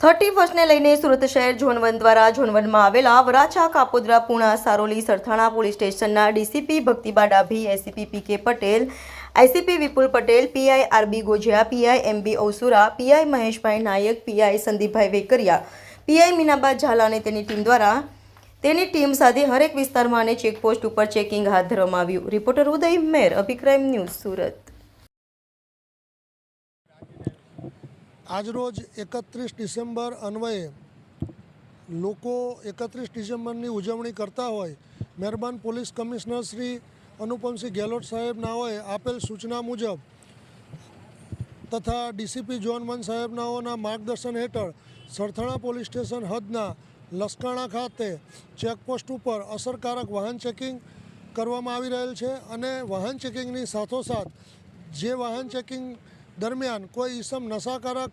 Thirty ફર્સ્ટને લઈને સુરત શહેર zone one દ્વારા ઝોન વનમાં આવેલા વરાછા, કાપોદ્રા, પુણા, સારોલી, સરથાણા પોલીસ સ્ટેશનના DCP Bhaktiba Dabhi, ACP P K Patel, ICP Vipul Patel PI RB Gojiya PI MB Osura PI Maheshbhai Nayak PI Sandipbhai Vekariya PI Minaba Jhala અને તેની team દ્વારા તેની ટીમ સાથે હરેક વિસ્તારમાં અને ચેકપોસ્ટ ઉપર ચેકિંગ હાથ ધરવામાં આવ્યું. Reporter Uday Mer Abhi crime news Surat. આજરોજ એકત્રીસ ડિસેમ્બર અન્વયે લોકો એકત્રીસ ડિસેમ્બરની ઉજવણી કરતા હોય, મહેરબાન પોલીસ કમિશનર શ્રી અનુપમસિંહ ગેહલોત સાહેબનાઓએ આપેલ સૂચના મુજબ તથા ડીસીપી જોન વન સાહેબનાઓના માર્ગદર્શન હેઠળ સરથાણા પોલીસ સ્ટેશન હદના લસકાણા ખાતે ચેકપોસ્ટ ઉપર અસરકારક વાહન ચેકિંગ કરવામાં આવી રહેલ છે અને વાહન ચેકિંગની સાથોસાથ જે વાહન ચેકિંગ દરમિયાન કોઈ ઈસમ નશાકારક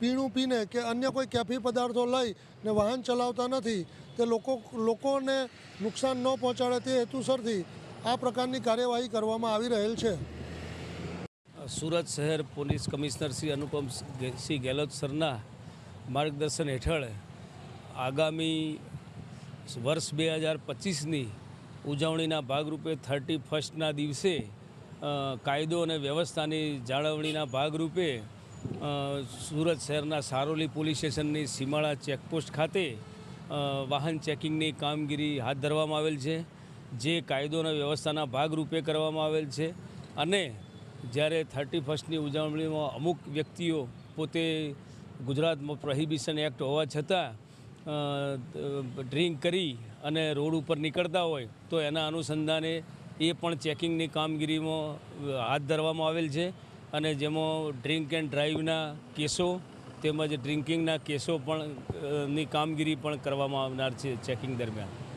પીણું પીને કે અન્ય કોઈ કેફી પદાર્થો લઈ ને વાહન ચલાવતા નથી, તે લોકો, લોકોને નુકસાન ન પહોંચાડે તે હેતુસરથી આ પ્રકારની કાર્યવાહી કરવામાં આવી રહેલ છે. સુરત શહેર પોલીસ કમિશનર શ્રી અનુપમ સિંહ ગેહલોત સરના માર્ગદર્શન હેઠળ આગામી વર્ષ બે હજાર પચીસની ઉજવણીના ભાગરૂપે થર્ટી ફર્સ્ટના દિવસે કાયદો અને વ્યવસ્થાની જાળવણીના ભાગરૂપે સુરત શહેરના સારોલી પોલીસ સ્ટેશનની સીમાડા ચેકપોસ્ટ ખાતે વાહન ચેકિંગની કામગીરી હાથ ધરવામાં આવેલ છે, જે કાયદો અને વ્યવસ્થાના ભાગરૂપે કરવામાં આવેલ છે અને જ્યારે થર્ટી ફર્સ્ટની ઉજવણીમાં અમુક વ્યક્તિઓ પોતે ગુજરાતમાં પ્રોહિબિશન એક્ટ હોવા છતાં ડ્રિંક કરી અને રોડ ઉપર નીકળતા હોય, તો એના અનુસંધાને એ પણ ચેકિંગની કામગીરીમાં હાથ ધરવામાં આવેલ છે અને જેમાં ડ્રિંક એન્ડ ડ્રાઈવના કેસો તેમજ ડ્રિંકિંગના કેસો પણ ની કામગીરી પણ કરવામાં આવનાર છે ચેકિંગ દરમિયાન.